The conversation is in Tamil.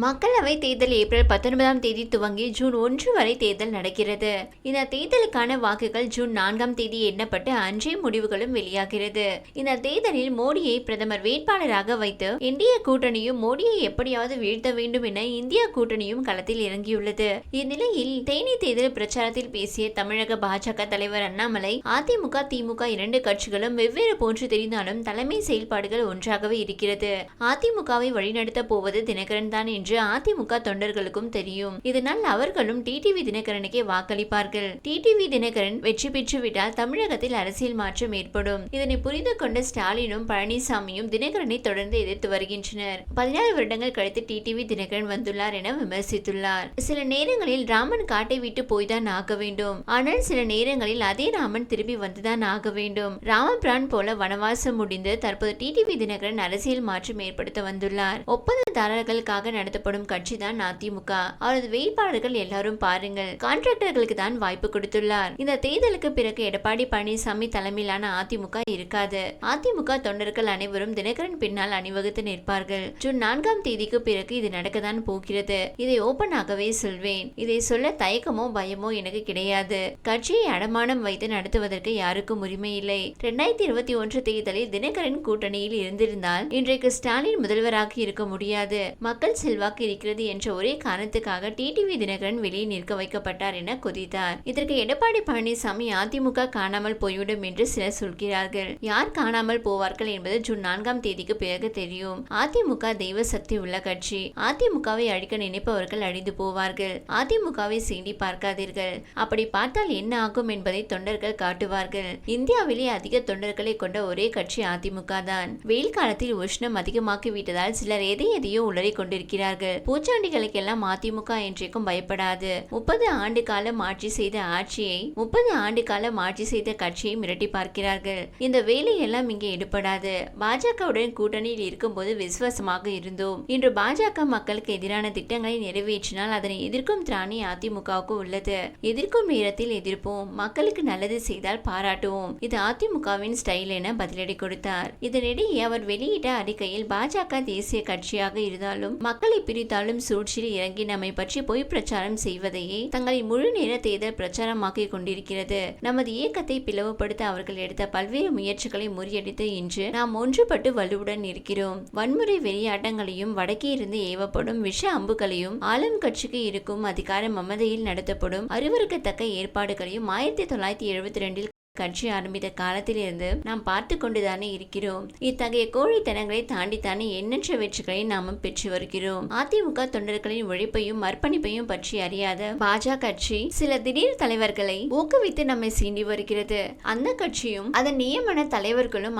மக்களவை தேர்தல் ஏப்ரல் பத்தொன்பதாம் தேதி துவங்கி ஜூன் ஒன்று வரை தேர்தல் நடக்கிறது. இந்த தேர்தலுக்கான வாக்குகள் ஜூன் நான்காம் தேதி எண்ணப்பட்டு அன்றே முடிவுகளும் வெளியாகிறது. இந்த தேர்தலில் மோடியை பிரதமர் வேட்பாளராக வைத்து இந்திய கூட்டணியும் மோடியை எப்படியாவது வீழ்த்த வேண்டும் என இந்தியா கூட்டணியும் களத்தில் இறங்கியுள்ளது. இந்நிலையில் தேனி தேர்தல் பிரச்சாரத்தில் பேசிய தமிழக பாஜக தலைவர் அண்ணாமலை அதிமுக திமுக இரண்டு கட்சிகளும் வெவ்வேறு போன்று தெரிந்தாலும் தலைமை செயல்பாடுகள் ஒன்றாகவே இருக்கிறது. அதிமுகவை வழிநடத்த போவது தினகரன் தான் என்று அதிமுக தொண்டர்களுக்கும் தெரியும். இதனால் அவர்களும் டிடிவி தினகரனுக்கே வாக்களிப்பார்கள். டிடிவி தினகரன் வெற்றி பெற்றுவிட்டால் தமிழகத்தில் அரசியல் மாற்றம் ஏற்படும். இதனை புரிந்து கொண்ட ஸ்டாலினும் பழனிசாமியும் தினகரனை தொடர்ந்து எதிர்த்து வருகின்றனர். பதினாறு வருடங்கள் கழித்து டிடிவி தினகரன் வந்துள்ளார் என விமர்சித்துள்ளார். சில நேரங்களில் ராமன் காட்டை விட்டு போய்தான் ஆக வேண்டும். ஆனால் சில நேரங்களில் அதே ராமன் திரும்பி வந்துதான் ஆக வேண்டும். ராமபிரான் போல வனவாசம் முடிந்து தற்போது டிடிவி தினகரன் அரசியல் மாற்றம் ஏற்படுத்த வந்துள்ளார். ஒப்பந்ததாரர்களுக்காக நடத்தப்படும் கட்சி தான் அதிமுக. அவரது வேட்பாளர்கள் எல்லாரும் பாருங்கள். கான்ட்ராக்டர்களுக்கு தான் வாய்ப்பு கொடுத்துள்ளார். இந்த தேர்தலுக்கு பிறகு எடப்பாடி பழனிசாமி தலைமையிலான அதிமுக இருக்காது. அதிமுக தொண்டர்கள் அனைவரும் தினகரன் பின்னால் அணிவகுத்து நிற்பார்கள். ஜூன் நான்காம் தேதிக்கு பிறகு இது நடக்கத்தான் போகிறது. இதை ஓபனாகவே சொல்வேன். இதை சொல்ல தயக்கமோ பயமோ எனக்கு கிடையாது. கட்சியை அடமானம் வைத்து நடத்துவதற்கு யாருக்கும் உரிமை இல்லை. இரண்டாயிரத்தி இருபத்தி ஒன்று தேர்தலில் தினகரன் கூட்டணியில் இருந்திருந்தால் இன்றைக்கு ஸ்டாலின் முதல்வராக இருக்க முடியாது. மக்கள் செல்வ செல்வாக்கு இருக்கிறது என்ற ஒரே காரணத்துக்காக டிடிவி தினகரன் வெளியே நிற்க வைக்கப்பட்டார் என கொதித்தார். இதற்கு எடப்பாடி பழனிசாமி அதிமுக காணாமல் போய்விடும் என்று சிலர் சொல்கிறார்கள். யார் காணாமல் போவார்கள் என்பது ஜூன் நான்காம் தேதிக்கு பிறகு தெரியும். அதிமுக தெய்வ சக்தி உள்ள கட்சி. அதிமுகவை அழிக்க நினைப்பவர்கள் அழிந்து போவார்கள். அதிமுகவை சீண்டி பார்க்காதீர்கள். அப்படி பார்த்தால் என்ன ஆகும் என்பதை தொண்டர்கள் காட்டுவார்கள். இந்தியாவிலே அதிக தொண்டர்களை கொண்ட ஒரே கட்சி அதிமுக தான். வெயில் காலத்தில் உஷ்ணம் அதிகமாக்கி விட்டதால் சிலர் எதை எதையோ உளறிக் கொண்டிருக்கிறார்கள் பூச்சாண்டிகளுக்கெல்லாம் அதிமுக என்றைக்கும் பயப்படாது. முப்பது ஆண்டு காலம் ஆட்சி செய்த ஆட்சியை முப்பது ஆண்டு காலம் ஆட்சி செய்த கட்சியை மிரட்டி பார்க்கிறார்கள். இந்த வேலையெல்லாம் இங்கே எடுபடாது. பாஜகவுடன் கூட்டணியில் இருக்கும்போது விசுவாசமாக இருந்தோம். இன்று பாஜக மக்களுக்கு எதிரான திட்டங்களை நிறைவேற்றினால் அதனை எதிர்க்கும் திராணி அதிமுகவுக்கு உள்ளது. எதிர்க்கும் நேரத்தில் எதிர்ப்போம். மக்களுக்கு நல்லது செய்தால் பாராட்டுவோம். இது அதிமுகவின் ஸ்டைல் என பதிலடி கொடுத்தார். இதனிடையே அவர் வெளியிட்ட அறிக்கையில் பாஜக தேசிய கட்சியாக இருந்தாலும் மக்கள் பிரித்தாலும் சூழ்ச்சியில் இறங்கி நம்மை பற்றி பொய் பிரச்சாரம் செய்வதையே தங்களின் முழு நேர தேர்தல் பிரச்சாரமாக்கிக் கொண்டிருக்கிறது. நமது இயக்கத்தை பிளவுபடுத்த அவர்கள் எடுத்த பல்வேறு முயற்சிகளை முறியடித்து இன்று நாம் ஒன்றுபட்டு வலுவுடன் இருக்கிறோம். வன்முறை வெறியாட்டங்களையும் வடக்கே இருந்து ஏவப்படும் விஷ அம்புகளையும் ஆளும் கட்சிக்கு இருக்கும் அதிகார மமதையில் நடத்தப்படும் அருவருக்கத்தக்க ஏற்பாடுகளையும் ஆயிரத்தி தொள்ளாயிரத்தி எழுபத்தி ரெண்டில் கட்சி ஆரம்பித்த காலத்திலிருந்து நாம் பார்த்து கொண்டுதானே இருக்கிறோம். இத்தகைய கோழித்தனங்களை தாண்டித்தானே எண்ணற்ற வெற்றிகளை நாமும் பெற்று வருகிறோம். அதிமுக தொண்டர்களின் உழைப்பையும் அர்ப்பணிப்பையும் பற்றி அறியாத பாஜக கட்சி சில திடீர் தலைவர்களை ஊக்குவித்து நம்மை சீண்டி வருகிறது. அந்த கட்சியும் அதன் நியமன தலைவர்களும்